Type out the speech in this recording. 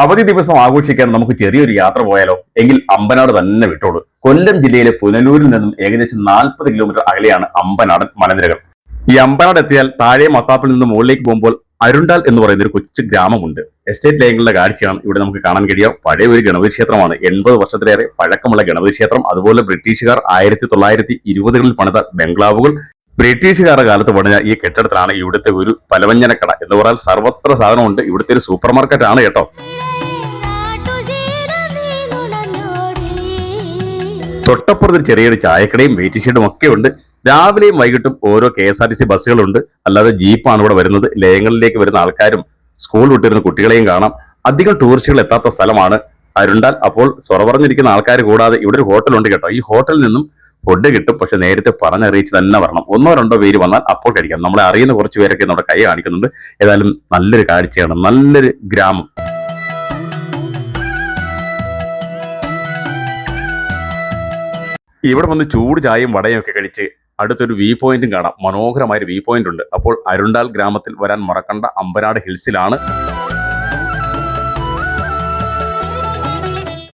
അവധി ദിവസം ആഘോഷിക്കാൻ നമുക്ക് ചെറിയൊരു യാത്ര പോയാലോ? എങ്കിൽ അമ്പനാട് തന്നെ വിട്ടോളൂ. കൊല്ലം ജില്ലയിലെ പുനലൂരിൽ നിന്നും ഏകദേശം നാൽപ്പത് കിലോമീറ്റർ അകലെയാണ് അമ്പനാടൻ മലനിരകൾ ഈ അമ്പനാട് എത്തിയാൽ താഴെ മത്താപ്പിൽ നിന്ന് മുകളിലേക്ക് പോകുമ്പോൾ അരുണ്ടാൽ എന്ന് പറയുന്ന ഒരു കൊച്ചു ഗ്രാമമുണ്ട്. എസ്റ്റേറ്റ് ലൈനുകളുടെ കാഴ്ചയാണ് ഇവിടെ നമുക്ക് കാണാൻ കഴിയുക പഴയ ഒരു ഗണപതി ക്ഷേത്രമാണ്. എൺപത് വർഷത്തിലേറെ പഴക്കമുള്ള ഗണപതി ക്ഷേത്രം. അതുപോലെ ബ്രിട്ടീഷുകാർ ആയിരത്തി തൊള്ളായിരത്തി ഇരുപതുകളിൽ പണിത ബംഗ്ലാവുകൾ. ബ്രിട്ടീഷുകാരുടെ കാലത്ത് പണിഞ്ഞ ഈ കെട്ടിടത്തിലാണ് ഇവിടുത്തെ ഒരു പലവ്യഞ്ജനക്കട എന്ന് പറഞ്ഞാൽ സർവത്ര സാധനമുണ്ട്. ഇവിടുത്തെ ഒരു സൂപ്പർ മാർക്കറ്റ് ആണ് കേട്ടോ. തൊട്ടപ്പുറത്ത് ചെറിയൊരു ചായക്കടയും വെയിറ്റ് ഷീഡും ഒക്കെ ഉണ്ട്. രാവിലെയും വൈകിട്ടും ഓരോ K S R T C ബസ്സുകളുണ്ട്. അല്ലാതെ ജീപ്പാണ് ഇവിടെ വരുന്നത്. ലയങ്ങളിലേക്ക് വരുന്ന ആൾക്കാരും സ്കൂൾ വിട്ടിരുന്ന കുട്ടികളെയും കാണാം. അധികം ടൂറിസ്റ്റുകൾ എത്താത്ത സ്ഥലമാണ് അരുണ്ടാൽ അപ്പോൾ സൊറ പറഞ്ഞിരിക്കുന്ന ആൾക്കാർ കൂടാതെ ഇവിടെ ഒരു ഹോട്ടലുണ്ട് കേട്ടോ. ഈ ഹോട്ടലിൽ നിന്നും ഫുഡ് കിട്ടും. പക്ഷെ നേരത്തെ പറഞ്ഞറിയിച്ച് തന്നെ വരണം. ഒന്നോ രണ്ടോ പേര് വന്നാൽ അപ്പോൾ കഴിക്കാം. നമ്മളെ അറിയുന്ന കുറച്ച് പേരൊക്കെ നമ്മുടെ കൈ കാണിക്കുന്നുണ്ട്. ഏതായാലും നല്ലൊരു കാഴ്ചയാണ്. നല്ലൊരു ഗ്രാമം. ഇവിടെ വന്ന് ചൂട് ചായയും വടയും ഒക്കെ കഴിച്ച് അടുത്തൊരു വ്യൂ പോയിന്റും കാണാം. മനോഹരമായ ഒരു വ്യൂ പോയിന്റ് ഉണ്ട്. അപ്പോൾ അരുണ്ടാൽ ഗ്രാമത്തിൽ വരാൻ മറക്കണ്ട അമ്പനാട് ഹിൽസിലാണ്